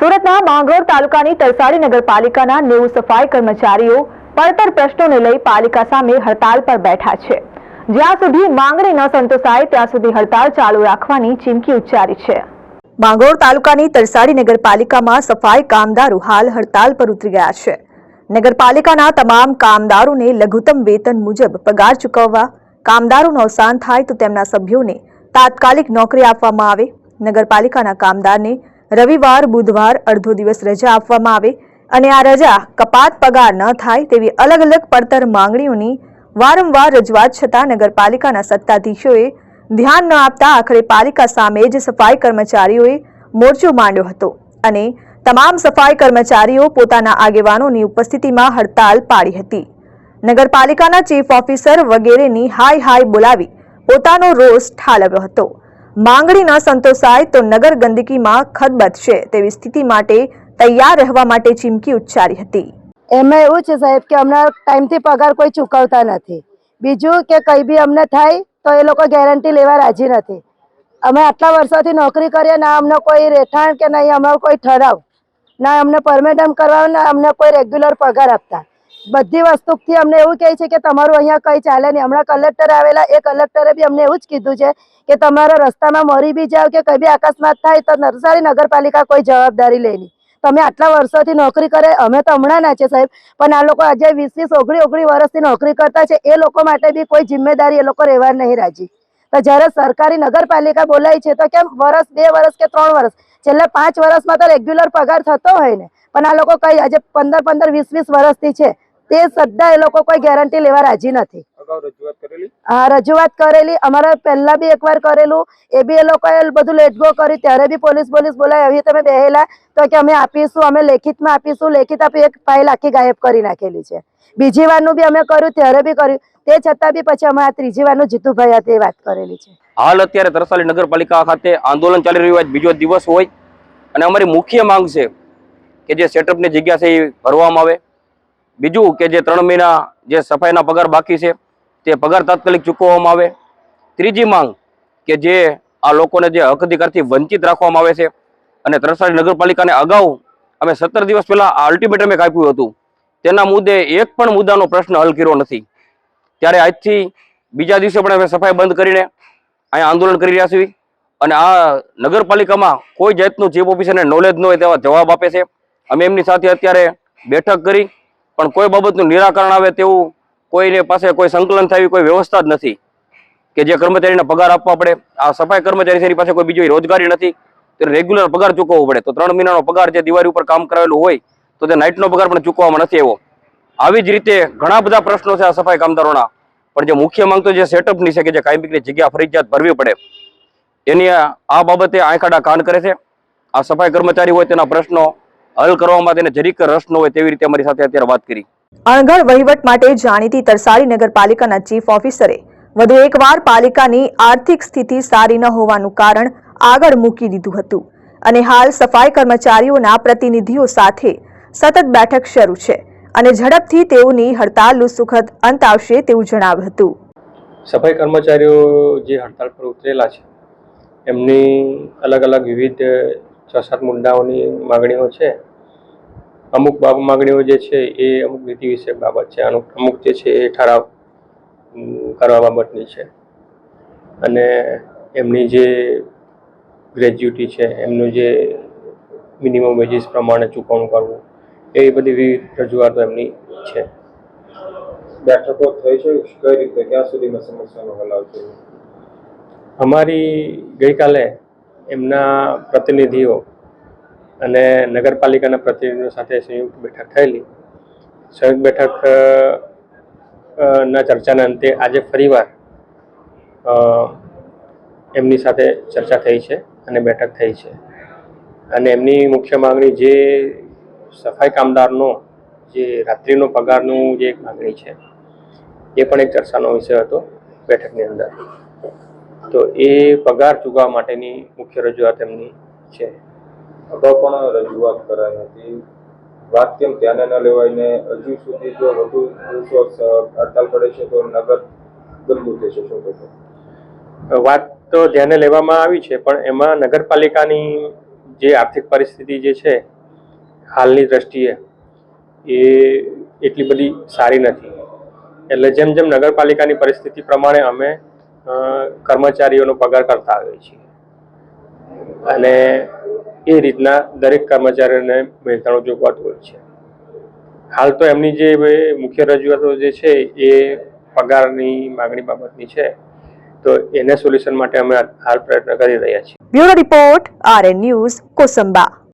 સુરતના માંગરોળ તાલુકાની તરસાડી નગરપાલિકાના નેવું સફાઈ કર્મચારીઓ પડતર પ્રશ્નોને લઈ પાલિકા સામે હડતાલ પર બેઠા છે. જ્યાં સુધી માંગણી ન સંતોષાય, ત્યાં સુધી હડતાલ ચાલુ રાખવાની ચીમકી ઉચ્ચારી છે. માંગરોળ તાલુકાની તરસાડી નગરપાલિકામાં સફાઈ કામદારો હાલ હડતાલ પર ઉતરી ગયા છે. નગરપાલિકાના તમામ કામદારોને લઘુત્તમ વેતન મુજબ પગાર ચૂકવવા, કામદારોનું અવસાન થાય તો તેમના સભ્યોને તાત્કાલિક નોકરી આપવામાં આવે. નગરપાલિકાના કામદારને રવિવાર, બુધવાર અડધો દિવસ રજા આપવામાં આવે અને આ રજા કપાત પગાર ન થાય તેવી અલગ અલગ પડતર માંગણીઓની વારંવાર રજૂઆત છતાં નગરપાલિકાના સત્તાધીશોએ ધ્યાન ન આપતા આખરે પાલિકા સામે જ સફાઈ કર્મચારીઓએ મોરચો માંડ્યો હતો અને તમામ સફાઈ કર્મચારીઓ પોતાના આગેવાનોની ઉપસ્થિતિમાં હડતાલ પાડી હતી. નગરપાલિકાના ચીફ ઓફિસર વગેરેની હાય હાય બોલાવી પોતાનો રોષ ઠાલવ્યો હતો. માંગણી ન સંતોષાય તો નગર ગંદકીમાં ખદબદશે તેવી સ્થિતિ માટે તૈયાર રહેવા માટે ચીમકી ઉચ્ચારી હતી. એમાં એવું છે સાહેબ કે અમને ટાઈમથી પગાર કોઈ ચૂકવતા નથી. બીજું કે કંઈ બી અમને થાય તો એ લોકો ગેરંટી લેવા રાજી નથી. અમે આટલા વર્ષોથી નોકરી કરીએ, ના અમને કોઈ રહેઠાણ કે નહીં અમારો કોઈ ઠરાવ, ના અમને પરમેડમ કરવા, ના અમને કોઈ રેગ્યુલર પગાર આપતા. બધી વસ્તુથી અમને એવું કહે છે કે તમારું અહીંયા કંઈ ચાલે નહીં. હમણાં કલેક્ટર આવેલા, એ કલેક્ટરે બી અમને એવું જ કીધું છે કે તમારા રસ્તામાં મરી બી જાવ કે કંઈ બી અકસ્માત થાય તો નરસારી નગરપાલિકા કોઈ જવાબદારી લે નહીં. તમે આટલા વર્ષોથી નોકરી કરે, અમે તો હમણાં ના છે સાહેબ, પણ આ લોકો આજે વીસ વીસ ઓગણી ઓગણી વર્ષથી નોકરી કરતા છે. એ લોકો માટે બી કોઈ જિમ્મેદારી એ લોકો રહેવા નહીં રાજી. તો જ્યારે સરકારી નગરપાલિકા બોલાય છે તો કેમ વર્ષ, બે વર્ષ કે ત્રણ વર્ષ? છેલ્લા પાંચ વર્ષમાં તો રેગ્યુલર પગાર થતો હોય ને. પણ આ લોકો કઈ આજે પંદર પંદર, વીસ વીસ વર્ષથી છે. તે સદ્દા એ લોકો કોઈ ગેરંટી લેવા રાજી નથી. રજૂઆત કરેલી? હા રજૂઆત કરેલી. અમારે પહેલા બી એકવાર કરેલું. એ બી એ લોકોએ બધું લેટગો કરી. ત્યારે બી પોલીસ પોલીસ બોલાય. આવી તમે બેહેલા તો કે અમે આપીશું અમે લેખિતમાં આપીશું. લેખિત આપી એક ફાઇલ આખી ગાયબ કરી નાખેલી છે. બીજી વારનું બી અમે કર્યું ત્યારે બી કર્યું. તે છતાં બી પછી અમે આ ત્રીજી વારનું જીતુભાઈ હાથે વાત કરેલી છે. હાલ અત્યારે તરસાલી નગરપાલિકા ખાતે આંદોલન ચાલી રહ્યું હોય બીજો દિવસ હોય. અને અમારી મુખ્ય માંગ છે કે જે સેટઅપની જગ્યા છે એ ભરવામાં આવે. બીજું કે જે ત્રણ મહિના જે સફાઈના પગાર બાકી છે, તે પગાર તાત્કાલિક ચૂકવવામાં આવે. ત્રીજી માંગ કે જે આ લોકોને જે હક અધિકારથી વંચિત રાખવામાં આવે છે અને ત્રણસાડી નગરપાલિકાને અગાઉ અમે સત્તર દિવસ પહેલાં અલ્ટિમેટમ એક આપ્યું હતું. તેના મુદ્દે એક પણ મુદ્દાનો પ્રશ્ન હલ કર્યો નથી. ત્યારે આજથી બીજા દિવસે પણ અમે સફાઈ બંધ કરીને અહીંયા આંદોલન કરી રહ્યા છીએ અને આ નગરપાલિકામાં કોઈ જાતનું ચીફ ઓફિસરને નોલેજ ન હોય તેવા જવાબ આપે છે. અમે એમની સાથે અત્યારે બેઠક કરી પણ કોઈ બાબતનું નિરાકરણ આવે તેવું કોઈને પાસે કોઈ સંકલન થાય કોઈ વ્યવસ્થા જ નથી કે જે કર્મચારીને પગાર આપવા પડે. આ સફાઈ કર્મચારી પાસે કોઈ બીજી રોજગારી નથી. તેને રેગ્યુલર પગાર ચૂકવવો પડે. તો ત્રણ મહિનાનો પગાર જે દિવાળી ઉપર કામ કરાવેલું હોય, તો તે નાઇટનો પગાર પણ ચૂકવવામાં નથી આવ્યો. આવી જ રીતે ઘણા બધા પ્રશ્નો છે આ સફાઈ કામદારોના. પણ જે મુખ્ય માંગ તો જે સેટઅપની છે કે જે કાયમિકની જગ્યા ફરજિયાત ભરવી પડે, એની આ બાબતે આંખાડા કાન કરે છે. આ સફાઈ કર્મચારી હોય તેના પ્રશ્નો હલ કરવામાં તેને જરીક રસ ન હોય તેવી રીતે અમારી સાથે અત્યારે વાત કરી. અણઘડ વહીવટ માટે જાણીતી તરસાડી નગરપાલિકાના ચીફ ઓફિસરે વધુ એકવાર પાલિકાની આર્થિક સ્થિતિ સારી ન હોવાનું કારણ આગળ મૂકી દીધું હતું અને હાલ સફાઈ કર્મચારીઓના પ્રતિનિધિઓ સાથે સતત બેઠક શરૂ છે અને ઝડપથી તેઓની હડતાલનું સુખદ અંત આવશે તેવું જણાવ્યું હતું. સફાઈ કર્મચારીઓ જે હડતાળ પર ઉતરેલા છે એમની અલગ અલગ વિવિધ છ સાત મુદ્દાઓની માગણીઓ છે. અમુક બાબ માગણીઓ જે છે એ અમુક નીતિ વિષયક બાબત છે. અમુક અમુક જે છે એ ઠરાવ કરવા બાબતની છે. અને એમની જે ગ્રેજ્યુટી છે એમનું જે મિનિમમ વેજીસ પ્રમાણે ચૂકવણું કરવું એ બધી વિવિધ રજૂઆતો એમની છે. બેઠકો થઈ છે? કઈ રીતે? ક્યાં સુધીમાં સમસ્યાનો હલ આવશે? અમારી ગઈકાલે એમના પ્રતિનિધિઓ અને નગરપાલિકાના પ્રતિનિધિઓ સાથે સંયુક્ત બેઠક થયેલી. સંયુક્ત બેઠક ના ચર્ચાના અંતે આજે ફરીવાર એમની સાથે ચર્ચા થઈ છે અને બેઠક થઈ છે. અને એમની મુખ્ય માંગણી જે સફાઈ કામદારનો, જે રાત્રિનો પગારનું જે એક માંગણી છે, એ પણ એક ચર્ચાનો વિષય હતો બેઠકની અંદર. તો એ પગાર ચૂકવવા માટેની મુખ્ય રજૂઆત એમની છે. અગાઉ પણ રજૂઆત કરાઈ હતી. વાત કેમ ધ્યાને ન લેવાયને હજુ સુધી જો વધુ દિવસો હડતાલ પડે છે તો નગર ગંદુ થશે શું કહેશો વાત તો ધ્યાને લેવામાં આવી છે પણ એમાં નગરપાલિકાની જે આર્થિક પરિસ્થિતિ જે છે હાલની દ્રષ્ટિએ એ એટલી બધી સારી નથી. એટલે જેમ જેમ નગરપાલિકાની પરિસ્થિતિ પ્રમાણે અમે કર્મચારીઓનો પગાર કરતા આવીએ છીએ અને એ રીતના દરેક કર્મચારીઓને મહેનતાણું ચૂકવાતું હોય છે. હાલ તો એમની જે મુખ્ય રજૂઆતો જે છે એ પગારની માગણી બાબતની છે. તો એને સોલ્યુશન માટે અમે હાલ પ્રયત્ન કરી રહ્યા છીએ. Bureau report, RN news, Kosamba.